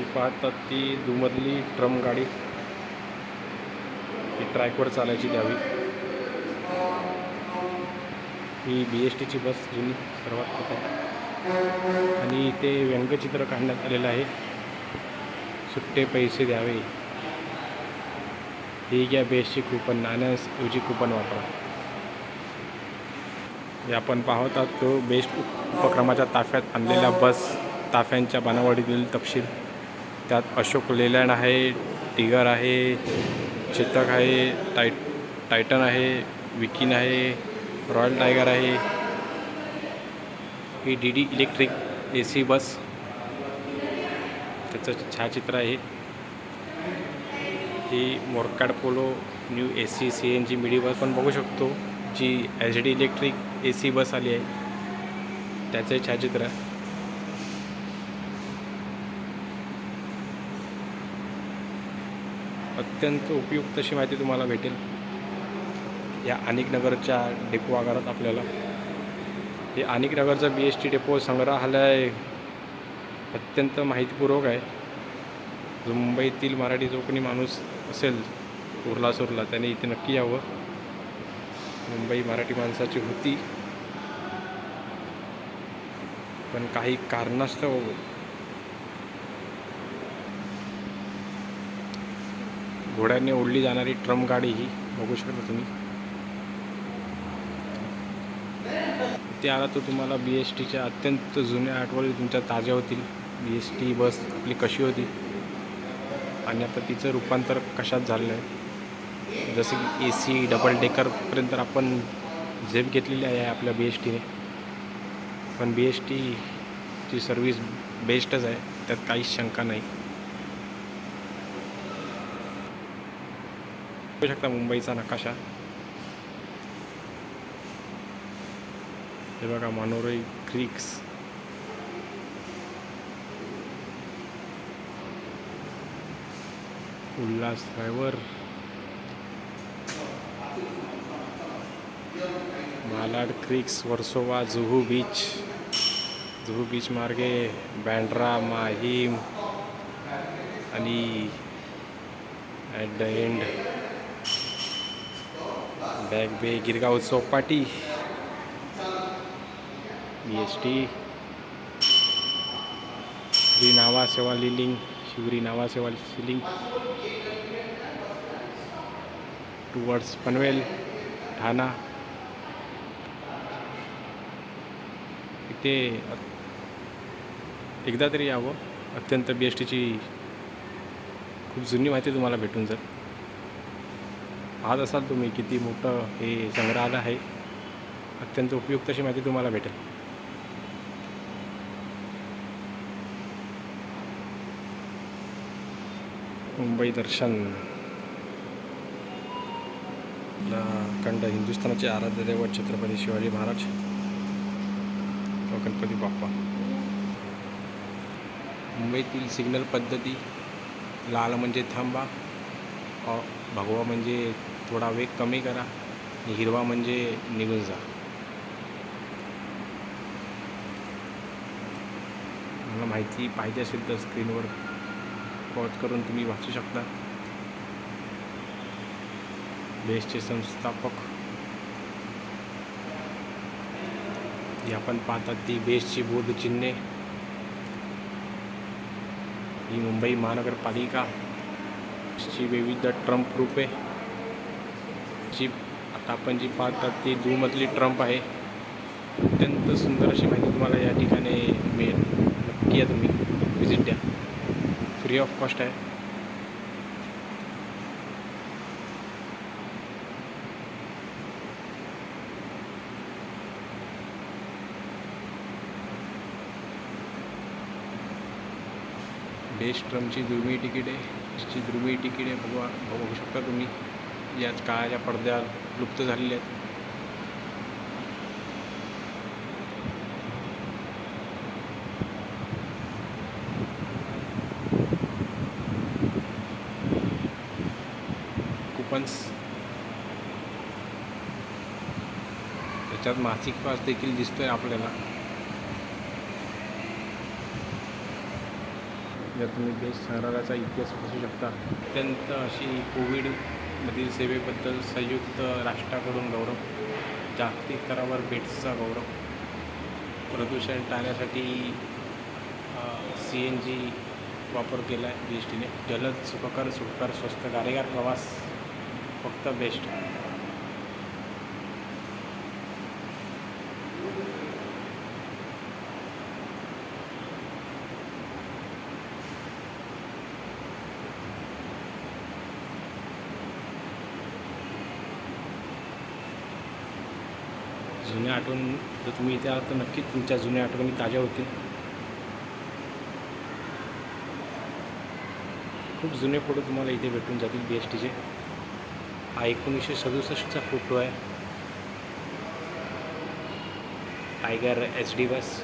ती पाहतात ती दुमधली ट्रम गाडी ही ट्रॅकवर चालायची द्यावी. ही बी एस टीची बस जुनी सर्वात प्रथम. आणि इथे व्यंगचित्र काढण्यात आलेलं आहे. सुट्टे पैसे द्यावे. ही घ्या बेसची कुपन नाण्याऐवजी कुपन वापरा. हे आपण पाहतात तो बेस्ट उपक्रमाच्या ताफ्यात आणलेल्या बस ताफ्यांच्या बनावडीतील तपशील. त्यात अशोक लेलँड आहे टिगर आहे चेतक आहे टाय टायटन आहे विकिन आहे रॉयल टायगर आहे. ही D D electric A C bus. त्याचं छायाचित्र आहे. ही Marco Polo new A C C N G midi bus पण बघू शकतो G H D electric A C bus आली आहे. त्याचं छायाचित्र. अत्यंत उपयुक्त अशी माहिती तुम्हाला भेटेल. या अनिक नगरच्या डेपो आगारात आपल्याला. हे अनिक नगरचा बी एस टी डेपो संग्रहालय अत्यंत माहितीपूर्वक आहे. जो मुंबईतील मराठी जो कोणी माणूस असेल उरला सुरला त्याने इथे नक्की यावं. मुंबई मराठी माणसाची होती. पण काही कारणास्तव घोड्याने ओढली जाणारी ट्रम गाडी ही बघू शकता तुम्ही. ते आला तर तुम्हाला बी एस टीच्या अत्यंत जुन्या आठवणी तुमच्या ताज्या होतील. बी एस टी बस आपली कशी होती? आणि आता तिचं रूपांतर कशात झालेलं आहे? जसं की ए सी डबल डेकरपर्यंत आपण झेप घेतलेली आहे आपल्या बी एस टीने पण बी एस टीची सर्विस बेस्टच आहे. त्यात काहीच शंका नाही. बघू शकता मुंबईचा नकाशा. हे बघा Manori creeks. Ulhas river. Malad creeks Versova Juhu beach. Juhu beach मार्गे बँड्रा माहीम आणि at the end. Back Bay Girgaon Chowpatty. B S T Shri Nhava Sheva लिलिंग शिवरी नावा सेवा सिलिंग टुवर्ड्स पनवेल ठाणा. इथे एकदा तरी यावं. अत्यंत बी एस टीची खूप जुनी माहिती तुम्हाला भेटून जाईल. पाहत असाल तुम्ही किती मोठं हे संग्रहालय आहे. अत्यंत उपयुक्त अशी माहिती तुम्हाला भेटेल. मुंबई दर्शन. खंड हिंदुस्थानाचे आराध्य दैवत छत्रपती शिवाजी महाराज. व गणपती बाप्पा. मुंबईतील सिग्नल पद्धती लाल म्हणजे थांबा. भगवा म्हणजे थोडा वेग कमी करा आणि हिरवा म्हणजे निघून जा. मला माहिती पाहिजे असेल तर स्क्रीनवर पॉज करून तुम्ही वाचू शकता. बेसचे संस्थापक. जी आपण पाहतात ती बेसची बोधचिन्हे. ही मुंबई महानगरपालिका. ची विविध ट्रम्प रूपे. जी आता आपण जी पाहतात ती दुमधली ट्रम्प आहे. अत्यंत सुंदर अशी माहिती तुम्हाला या ठिकाणी मिळेल. नक्की या तुम्ही व्हिजिट द्या. फ्री ऑफ कॉस्ट आहे. बेस्ट ट्रमची दुर्मिळ तिकीटे ची दुर्मिळ तिकीटे बघा बघू शकता तुम्ही. याच काळाच्या पडद्या लुप्त झालेल्या आहेत. कुपन्स. त्याच्यात मासिक पास देखील दिसतोय आपल्याला. जर तुम्ही बेस्ट संग्रहालयाचा इतिहास बसू शकता. अत्यंत अशी कोविडमधील सेवेबद्दल संयुक्त राष्ट्राकडून गौरव जागतिक स्तरावर बेट्सचा गौरव प्रदूषण टाळण्यासाठी सी एन जी वापर केला आहे बी एस टीने जलद सुखकर सुखकर स्वस्त गारेगार प्रवास फक्त बेस्ट जुन्या आठवण जर तुम्ही इथे आहात तर नक्कीच तुमच्या जुन्या आठवणी ताज्या होतील. खूप जुने फोटो तुम्हाला इथे भेटून जातील बी एस टीचे हा एकोणीसशे सदुसष्टचा फोटो आहे. Tiger H D bus